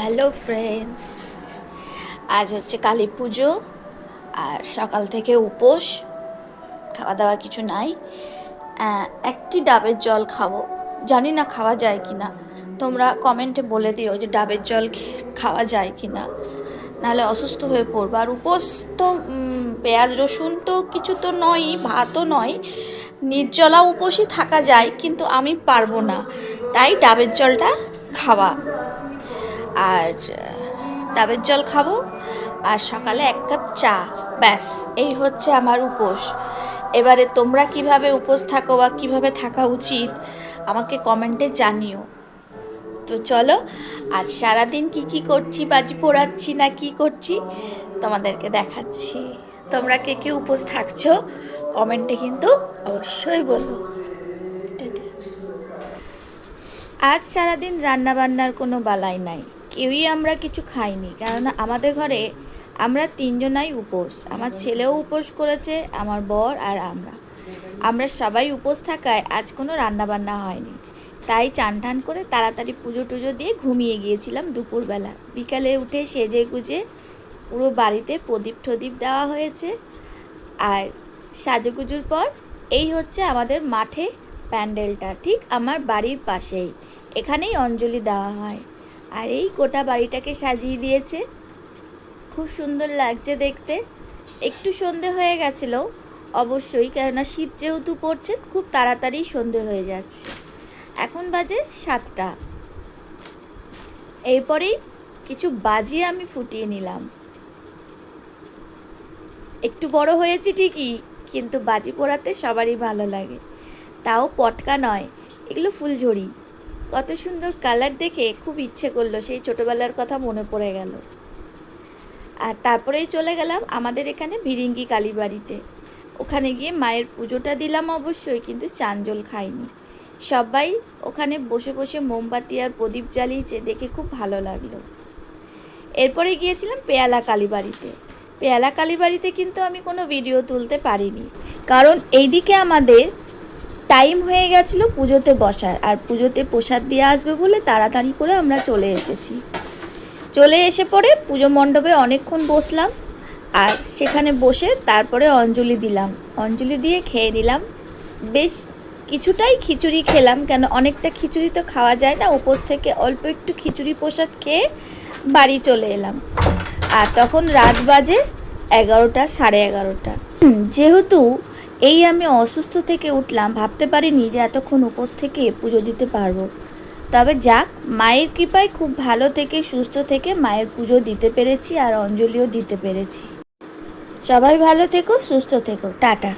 Hello friends আজ হচ্ছে কালী পুজো আর সকাল থেকে উপোস খাওয়া দাওয়া কিছু নাই। একটি ডাবের জল খাব। জানি না খাওয়া যায় কি না তোমরা কমেন্টে বলে দিও যে ডাবের জল খাওয়া যায় কি না নাহলে অসুস্থ হয়ে পড়ব। আর উপোস তো পেঁয়াজ, রসুন তো কিছু তো নয় ভাতও নয়। নির্জলা উপোসই থাকা যায়, কিন্তু আমি পারব না। তাই ডাবের জলটা খাওয়া। আর ডাবের জল খাব আর সকালে এক কাপ চা। ব্যাস, এই হচ্ছে আমার উপোস। এবারে তোমরা কীভাবে উপোস থাকো বা কীভাবে থাকা উচিত, আমাকে কমেন্টে জানিও। তো চলো, আজ সারাদিন কি কি করছি, বাজি পোড়াচ্ছি না কি করছি, তোমাদেরকে দেখাচ্ছি। তোমরা কে কে উপোস থাকছো, কমেন্টে কিন্তু অবশ্যই বলো। আজ সারাদিন রান্না বান্নার কোনো বালাই নাই। কেউই আমরা কিছু খাইনি। কেননা আমাদের ঘরে আমরা তিনজনাই উপোস। আমার ছেলেও উপোস করেছে, আমার বর আর আমরা। আমরা সবাই উপোস থাকায় আজ কোনো রান্নাবান্না হয়নি। তাই চান টান করে তাড়াতাড়ি পুজো টুজো দিয়ে ঘুমিয়ে গিয়েছিলাম দুপুরবেলা। বিকালে উঠে সেজে গুজে পুরো বাড়িতে প্রদীপ টদীপ দেওয়া হয়েছে। আর সাজুগুজুর পর এই হচ্ছে আমাদের মাঠে প্যান্ডেলটা। ঠিক আমার বাড়ির পাশেই। এখানেই অঞ্জলি দেওয়া হয়। আর এই গোটা বাড়িটাকে সাজিয়ে দিয়েছে। খুব সুন্দর লাগছে দেখতে। একটু সন্ধে হয়ে গেছিল অবশ্যই, কেননা শীত যেহেতু পড়ছে, খুব তাড়াতাড়ি সন্ধে হয়ে যাচ্ছে। এখন বাজে সাতটা। এরপরেই কিছু বাজি আমি ফুটিয়ে নিলাম। একটু বড় হয়েছে ঠিকই, কিন্তু বাজি পোড়াতে সবারই ভালো লাগে। তাও পটকা নয়, এগুলো ফুলঝড়ি। কত সুন্দর কালার দেখে খুব ইচ্ছে করল, সেই ছোটোবেলার কথা মনে পড়ে গেল। আর তারপরেই চলে গেলাম আমাদের এখানে ভিরিঙ্গি কালীবাড়িতে ওখানে গিয়ে মায়ের পুজোটা দিলাম অবশ্যই, কিন্তু চাঞ্জল খাইনি। সবাই ওখানে বসে বসে মোমবাতি আর প্রদীপ জ্বালিয়েছে, দেখে খুব ভালো লাগল। এরপরে গিয়েছিলাম পেয়ালা কালীবাড়িতে পেয়ালা কালীবাড়িতে কিন্তু আমি কোনো ভিডিও তুলতে পারিনি। কারণ এইদিকে আমাদের টাইম হয়ে গেছিল পুজোতে বসার, আর পুজোতে প্রসাদ দিয়ে আসবে বলে তাড়াতাড়ি করে আমরা চলে এসেছি। চলে এসে পরে পুজো মণ্ডপে অনেকক্ষণ বসলাম, আর সেখানে বসে তারপরে অঞ্জলি দিলাম। অঞ্জলি দিয়ে খেয়ে নিলাম। বেশ কিছুটাই খিচুড়ি খেলাম, কেন অনেকটা খিচুড়ি তো খাওয়া যায় না, উপোস থেকে অল্প একটু খিচুড়ি প্রসাদ খেয়ে বাড়ি চলে এলাম। আর তখন রাত বাজে এগারোটা, সাড়ে এগারোটা। যেহেতু এই আমি অসুস্থ থেকে উঠলাম, ভাবতে পারিনি যে এতক্ষণ উপোস থেকে পুজো দিতে পারব। তবে যাক, মায়ের কৃপায় খুব ভালো থেকে, সুস্থ থেকে মায়ের পুজো দিতে পেরেছি আর অঞ্জলিও দিতে পেরেছি। সবাই ভালো থেকো, সুস্থ থেকো। টাটা।